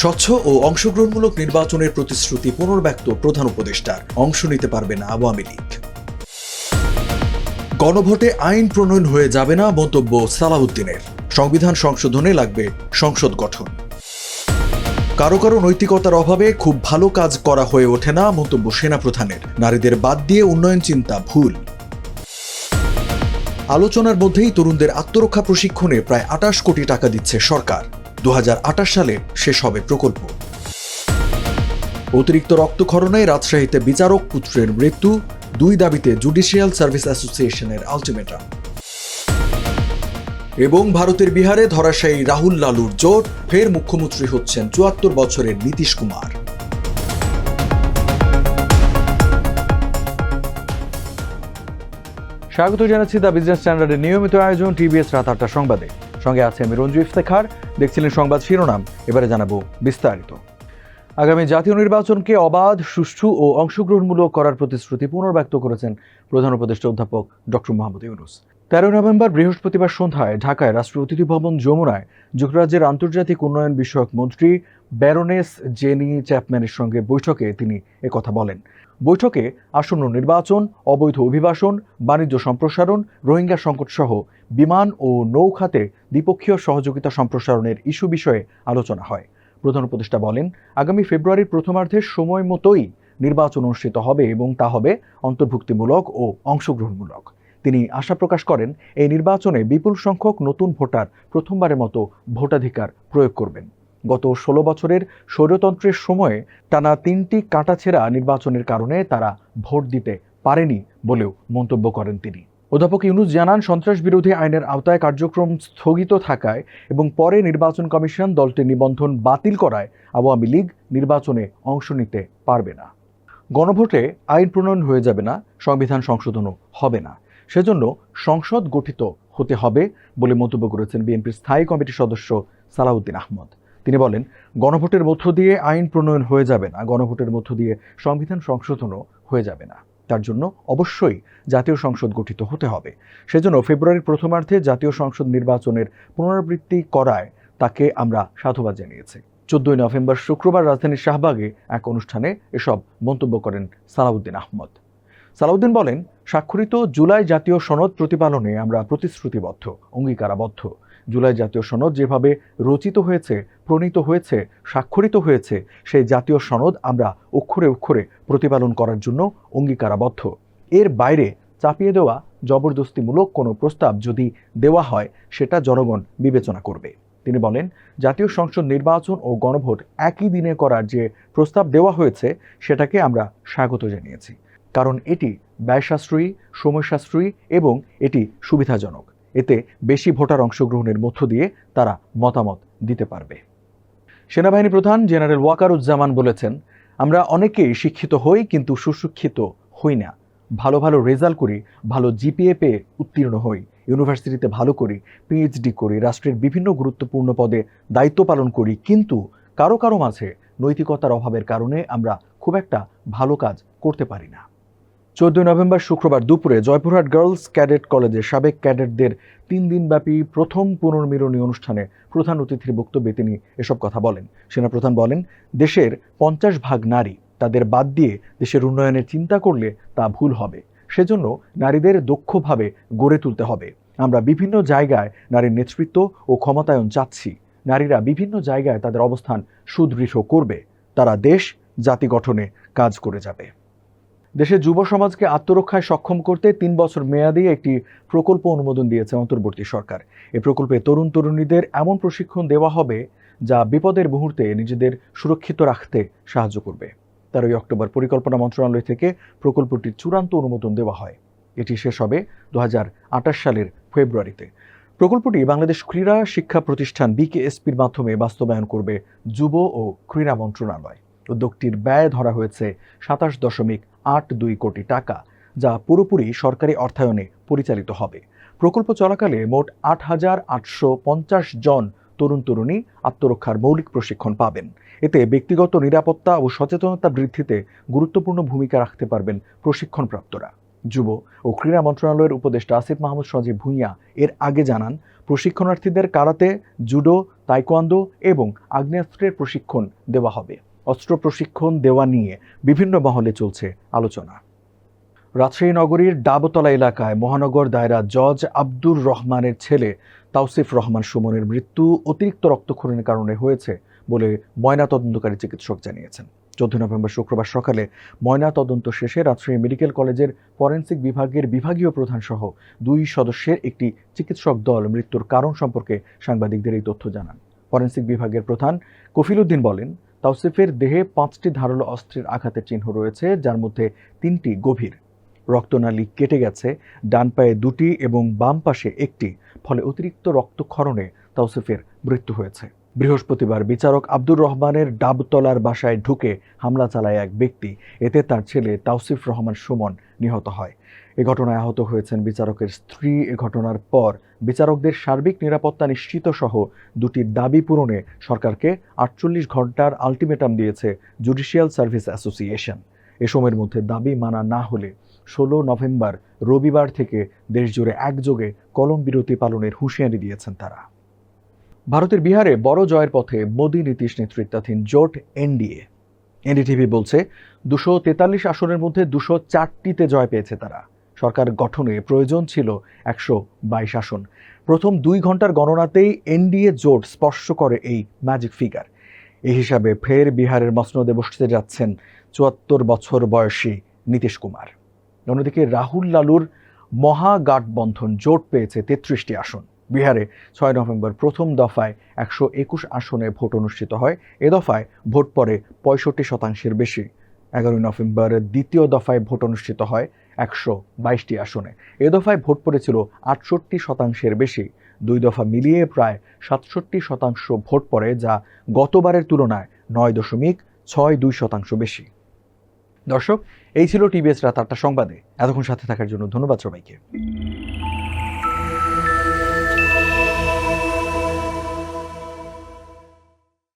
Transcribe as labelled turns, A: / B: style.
A: স্বচ্ছ ও অংশগ্রহণমূলক নির্বাচনের প্রতিশ্রুতি পুনর্ব্যক্ত প্রধান উপদেষ্টার অংশ নিতে পারবে না আওয়ামী লীগ। গণভোটে আইন প্রণয়ন হয়ে যাবে না মন্তব্য সালাউদ্দিনের সংবিধান সংশোধনে লাগবে সংসদ গঠন। কারও কারও নৈতিকতার অভাবে খুব ভালো কাজ করা হয়ে ওঠে না মন্তব্য সেনাপ্রধানের। নারীদের বাদ দিয়ে উন্নয়ন চিন্তা ভুল। আলোচনার মধ্যেই তরুণদের আত্মরক্ষা প্রশিক্ষণে প্রায় আটাশ কোটি টাকা দিচ্ছে সরকার। দু হাজার আঠাশ সালে শেষ হবে প্রকল্প। অতিরিক্ত রক্তক্ষরণে রাজশাহীতে বিচারক পুত্রের মৃত্যু, দুই দাবিতে জুডিশিয়াল সার্ভিস অ্যাসোসিয়েশনের আলটিমেটাম। এবং ভারতের বিহারে ধরাশায়ী রাহুল লালুর জোট, ফের মুখ্যমন্ত্রী হচ্ছেন চুয়াত্তর বছরের নীতিশ কুমার।
B: স্বাগত জানাচ্ছি দ্য বিজনেস স্ট্যান্ডার্ডের নিয়মিত আয়োজন, টিভিএস রাত আটটা সংবাদে। সঙ্গে আছে আমি রঞ্জু ইফতেখার। দেখছিলেন সংবাদ শিরোনাম, এবারে জানাব বিস্তারিত। আগামী জাতীয় নির্বাচনকে অবাধ, সুষ্ঠু ও অংশগ্রহণমূলক করার প্রতিশ্রুতি পুনর্ব্যক্ত করেছেন প্রধান উপদেষ্টা অধ্যাপক ডক্টর মোহাম্মদ ইউনুস। তেরো নভেম্বর বৃহস্পতিবার সন্ধ্যায় ঢাকায় রাষ্ট্রীয় অতিথি ভবন যমুনায় যুক্তরাজ্যের আন্তর্জাতিক উন্নয়ন বিষয়ক মন্ত্রী ব্যারোনেস জেনি চ্যাপম্যানের সঙ্গে বৈঠকে তিনি একথা বলেন। বৈঠকে আসন্ন নির্বাচন, অবৈধ অভিবাসন, বাণিজ্য সম্প্রসারণ, রোহিঙ্গা সংকট সহ বিমান ও নৌ খাতে দ্বিপক্ষীয় সহযোগিতা সম্প্রসারণের ইস্যু বিষয়ে আলোচনা হয়। প্রধান উপদেষ্টা বলেন, আগামী ফেব্রুয়ারির প্রথমার্ধের সময় মতোই নির্বাচন অনুষ্ঠিত হবে এবং তা হবে অন্তর্ভুক্তিমূলক ও অংশগ্রহণমূলক। তিনি আশা প্রকাশ করেন, এই নির্বাচনে বিপুল সংখ্যক নতুন ভোটার প্রথমবারের মতো ভোটাধিকার প্রয়োগ করবেন। গত ষোলো বছরের স্বৈরতন্ত্রের সময়ে টানা তিনটি কাটাছেড়া নির্বাচনের কারণে তারা ভোট দিতে পারেনি বলেও মন্তব্য করেন তিনি। অধ্যাপক ইউনুস জানান, সন্ত্রাস বিরোধী আইনের আওতায় কার্যক্রম স্থগিত থাকায় এবং পরে নির্বাচন কমিশন দলটির নিবন্ধন বাতিল করায় আওয়ামী লীগ নির্বাচনে অংশ নিতে পারবে না। গণভোটে আইন প্রণয়ন হয়ে যাবে না, সংবিধান সংশোধনও হবে না। সেজন্য সংসদ গঠিত হতে হবে বলে মন্তব্য করেছেন বিএনপির স্থায়ী কমিটির সদস্য সালাউদ্দিন আহমদ। তিনি বলেন, গণভোটের মধ্য দিয়ে আইন প্রণয়ন হয়ে যাবে না, গণভোটের মধ্য দিয়ে সংবিধান সংশোধনও হয়ে যাবে না। তার জন্য অবশ্যই জাতীয় সংসদ গঠিত হতে হবে। সেজন্য ফেব্রুয়ারির প্রথমার্ধে জাতীয় সংসদ নির্বাচনের পুনরাবৃত্তি করায় তাকে আমরা সাধুবাদ জানিয়েছি। চোদ্দই নভেম্বর শুক্রবার রাজধানীর শাহবাগে এক অনুষ্ঠানে এসব মন্তব্য করেন সালাউদ্দিন আহমদ। সালাউদ্দিন বলেন স্বাক্ষরিত জুলাই জাতীয় সনদ প্রতিপালনে আমরা প্রতিশ্রুতিবদ্ধ, অঙ্গীকারাবদ্ধ। জুলাই জাতীয় সনদ যেভাবে রচিত হয়েছে, প্রণীত হয়েছে, স্বাক্ষরিত হয়েছে, সেই জাতীয় সনদ আমরা অক্ষরে অক্ষরে প্রতিপালন করার জন্য অঙ্গীকারাবদ্ধ। এর বাইরে চাপিয়ে দেওয়া জবরদস্তিমূলক কোনো প্রস্তাব যদি দেওয়া হয়, সেটা জনগণ বিবেচনা করবে। তিনি বলেন, জাতীয় সংসদ নির্বাচন ও গণভোট একই দিনে করার যে প্রস্তাব দেওয়া হয়েছে, সেটাকে আমরা স্বাগত জানিয়েছি। কারণ এটি ব্যয় সাশ্রয়ী সময় সাশ্রয়ী এবং এটি সুবিধাজনক। এতে বেশি ভোটার অংশগ্রহণের মধ্য দিয়ে তারা মতামত দিতে পারবে। সেনাবাহিনী প্রধান জেনারেল ওয়াকারুজ্জামান বলেছেন, আমরা অনেকেই শিক্ষিত হই কিন্তু সুশিক্ষিত হই না। ভালো ভালো রেজাল্ট করি, ভালো জিপিএ পেয়ে উত্তীর্ণ হই। ইউনিভার্সিটিতে ভালো করি পিএইচডি করি, রাষ্ট্রের বিভিন্ন গুরুত্বপূর্ণ পদে দায়িত্ব পালন করি, কিন্তু কারও কারও মাঝে নৈতিকতার অভাবের কারণে আমরা খুব একটা ভালো কাজ করতে পারি না। চোদ্দই নভেম্বর শুক্রবার দুপুরে জয়পুরহাট গার্লস ক্যাডেট কলেজের সাবেক ক্যাডেটদের তিন দিনব্যাপী প্রথম পুনর্মিলনী অনুষ্ঠানে প্রধান অতিথির বক্তব্যে তিনি এসব কথা বলেন। সেনাপ্রধান বলেন, দেশের পঞ্চাশ ভাগ নারী তাদের বাদ দিয়ে দেশের উন্নয়নের চিন্তা করলে তা ভুল হবে। সেজন্য নারীদের দক্ষভাবে গড়ে তুলতে হবে। আমরা বিভিন্ন জায়গায় নারীর নেতৃত্ব ও ক্ষমতায়ন চাচ্ছি। নারীরা বিভিন্ন জায়গায় তাদের অবস্থান সুদৃঢ় করবে। তারা দেশ, জাতি গঠনে কাজ করে যাবে। দেশের যুব সমাজকে আত্মরক্ষায় সক্ষম করতে তিন বছর মেয়াদী একটি প্রকল্প অনুমোদন দিয়েছে অন্তর্বর্তী সরকার। এই প্রকল্পে তরুণ তরুণীদের এমন প্রশিক্ষণ দেওয়া হবে যা বিপদের মুহূর্তে নিজেদের সুরক্ষিত রাখতে সাহায্য করবে। তেরোই অক্টোবর পরিকল্পনা মন্ত্রণালয় থেকে প্রকল্পটির চূড়ান্ত অনুমোদন দেওয়া হয়। এটি শেষ হবে দু হাজার আঠাশ সালের ফেব্রুয়ারিতে। প্রকল্পটি বাংলাদেশ ক্রীড়া শিক্ষা প্রতিষ্ঠান বিকেএসপির মাধ্যমে বাস্তবায়ন করবে যুব ও ক্রীড়া মন্ত্রণালয়। উদ্যোগটির ব্যয় ধরা হয়েছে সাতাশ দশমিক আট দুই কোটি টাকা, যা পুরোপুরি সরকারি অর্থায়নে পরিচালিত হবে। প্রকল্প চলাকালে মোট আট হাজার আটশো পঞ্চাশ জন তরুণ তরুণী আত্মরক্ষার মৌলিক প্রশিক্ষণ পাবেন। এতে ব্যক্তিগত নিরাপত্তা ও সচেতনতা বৃদ্ধিতে গুরুত্বপূর্ণ ভূমিকা রাখতে পারবেন প্রশিক্ষণপ্রাপ্তরা। যুব ও ক্রীড়া মন্ত্রণালয়ের উপদেষ্টা আসিফ মাহমুদ সজীব ভূঁইয়া এর আগে জানান, প্রশিক্ষণার্থীদের কারাতে, জুডো, তাইকোয়ান্দো এবং আগ্নেয়াস্ত্রের প্রশিক্ষণ দেওয়া হবে। অস্ত্র প্রশিক্ষণ দেওয়া নিয়ে বিভিন্ন মহলে চলছে আলোচনা। রাজশাহী নগরীর ডাবতলা এলাকায় মহানগর দায়রা জজ আব্দুর রহমানের ছেলে তাওসিফ রহমান সুমনের মৃত্যু অতিরিক্ত রক্তক্ষরণের কারণে হয়েছে বলে ময়না তদন্তকারী চিকিৎসক জানিয়েছেন। চোদ্দ নভেম্বর শুক্রবার সকালে ময়না তদন্ত শেষে রাজশাহী মেডিকেল কলেজের ফরেন্সিক বিভাগের বিভাগীয় প্রধান সহ দুই সদস্যের একটি চিকিৎসক দল মৃত্যুর কারণ সম্পর্কে সাংবাদিকদের এই তথ্য জানান। ফরেন্সিক বিভাগের প্রধান কফিল উদ্দিন বলেন তাওসিফের দেহে পাঁচটি ধারালো অস্ত্রের আঘাতের চিহ্ন রয়েছে, যার মধ্যে তিনটি গভীর। রক্তনালী কেটে গেছে, ডান পায়ে দুটি এবং বাম পাশে একটি, ফলে অতিরিক্ত রক্তক্ষরণে তাওসিফের মৃত্যু হয়েছে। বৃহস্পতিবার বিচারক আব্দুর রহমানের ডাবতলার বাসায় ঢুকে হামলা চালায় এক ব্যক্তি। এতে তার ছেলে তাওসিফ রহমান সুমন নিহত হয়। এ ঘটনায় আহত হয়েছেন বিচারকের স্ত্রী। এ ঘটনার পর বিচারকদের সার্বিক নিরাপত্তা নিশ্চিত সহ দুটি দাবি পূরণে সরকারকে আটচল্লিশ ঘণ্টার আলটিমেটাম দিয়েছে জুডিশিয়াল সার্ভিস অ্যাসোসিয়েশন। এ সময়ের মধ্যে দাবি মানা না হলে ষোলো নভেম্বর রবিবার থেকে দেশজুড়ে একযোগে কলম বিরতি পালনের হুঁশিয়ারি দিয়েছেন তারা। ভারতের বিহারে বড় জয়ের পথে মোদী, নীতিশ নেতৃত্বাধীন জোট এনডিএ। এনডিটিভি বলছে, দুশো তেতাল্লিশ আসনের মধ্যে দুশো চারটিতে জয় পেয়েছে তারা। সরকার গঠনে প্রয়োজন ছিল একশো বাইশ আসন। প্রথম দুই ঘণ্টার গণনাতেই এনডিএ জোট স্পর্শ করে এই ম্যাজিক ফিগার এই হিসাবে ফের বিহারের মসনদে বসতে যাচ্ছেন চুয়াত্তর বছর বয়সী নীতিশ কুমার। অন্যদিকে রাহুল লালুর মহাগাঠবন্ধন জোট পেয়েছে তেত্রিশটি আসন। বিহারে ছয় নভেম্বর প্রথম দফায় একশো একুশ আসনে ভোট অনুষ্ঠিত হয়। এ দফায় ভোট পড়ে পঁয়ষট্টি শতাংশের বেশি। এগারোই নভেম্বরের দ্বিতীয় দফায় ভোট অনুষ্ঠিত হয় একশো বাইশটি আসনে। এ দফায় ভোট পড়েছিল আটষট্টি শতাংশের বেশি। দুই দফা মিলিয়ে প্রায় সাতষট্টি শতাংশ ভোট পড়ে, যা গতবারের তুলনায় নয় দশমিক ছয় দুই শতাংশ বেশি। দর্শক, এই ছিল টিভিএস রাত আটটা সংবাদে। এতক্ষণ সাথে থাকার জন্য ধন্যবাদ সবাইকে।